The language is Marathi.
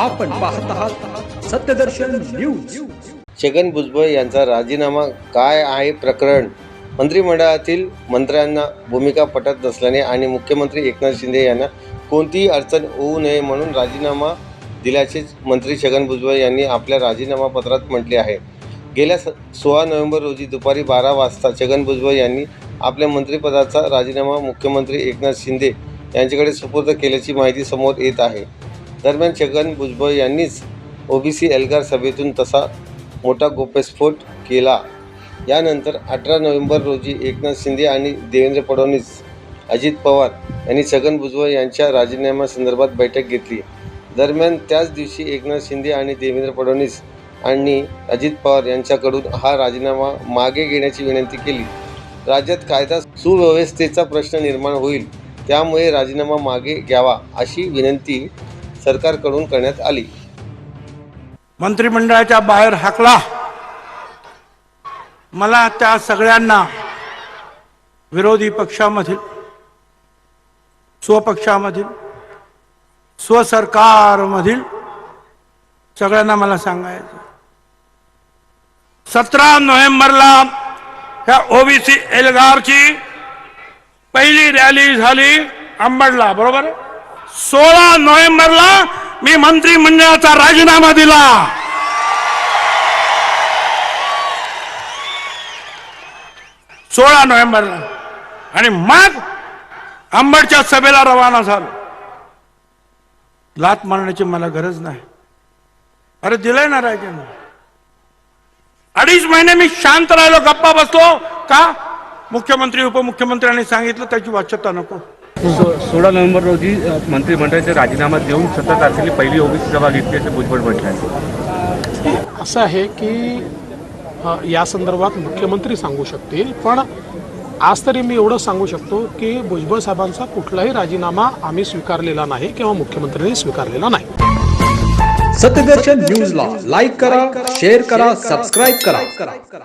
आपण पाहत आहात सत्यदर्शन न्यूज. छगन भुजबळ यांचा राजीनामा काय आहे प्रकरण? मंत्रिमंडळातील मंत्र्यांना भूमिका पटत नसल्याने आणि मुख्यमंत्री एकनाथ शिंदे यांना कोणतीही अडचण होऊ नये म्हणून राजीनामा दिल्याचे मंत्री छगन भुजबळ यांनी आपल्या राजीनामा पत्रात म्हटले आहे. गेल्या स सोळा नोव्हेंबर रोजी दुपारी बारा वाजता छगन भुजबळ यांनी आपल्या मंत्रिपदाचा राजीनामा मुख्यमंत्री एकनाथ शिंदे यांच्याकडे सुपूर्द केल्याची माहिती समोर येत आहे. दरम्यान छगन भुजबळ यांनीच ओबीसी एल्गार सभेतून तसा मोठा गोप्यस्फोट केला. यानंतर अठरा नोव्हेंबर रोजी एकनाथ शिंदे आणि देवेंद्र फडणवीस अजित पवार यांनी छगन भुजबळ यांच्या राजीनाम्यासंदर्भात बैठक घेतली. दरम्यान त्याच दिवशी एकनाथ शिंदे आणि देवेंद्र फडणवीस आणि अजित पवार यांच्याकडून हा राजीनामा मागे घेण्याची विनंती केली. राज्यात कायदा सुव्यवस्थेचा प्रश्न निर्माण होईल त्यामुळे राजीनामा मागे घ्यावा अशी विनंती सरकारकडून करण्यात आली. मंत्रिमंडळाच्या बाहेर हाकला. मला त्या सगळ्यांना विरोधी पक्षामधील स्वपक्षामधील स्वसरकारमधील सगळ्यांना मला सांगायचं सतरा नोव्हेंबरला ह्या ओबीसी एल्गारची पहिली रॅली झाली अंबडला बरोबर आहे? सोळा नोव्हेंबरला मी मंत्रिमंडळाचा राजीनामा दिला. सोळा नोव्हेंबरला. आणि मग अंबडच्या सभेला रवाना झालो. लात मारण्याची मला गरज नाही. अरे दिलंय ना राजाने अडीच महिने मी शांत राहिलो गप्पा बसलो. का? मुख्यमंत्री उपमुख्यमंत्र्यांनी सांगितलं त्याची वाच्यता नको. सोळा नोव्हेंबर रोजी मंत्रिमंडळाचा राजीनामा देऊन सतरा तारखेला पहिली ओबीसी सभा घेतली असं भुजबळ म्हटलं आहे. असं आहे की या संदर्भात मुख्यमंत्री सांगू शकतील पण आज तरी मी एवढं सांगू शकतो की भुजबळ साहेबांचा कुठलाही राजीनामा आम्ही स्वीकारलेला नाही किंवा मुख्यमंत्र्यांनी स्वीकारलेला नाही. सत्यदर्शन न्यूजला लाईक करा शेअर करा सबस्क्राईब करा.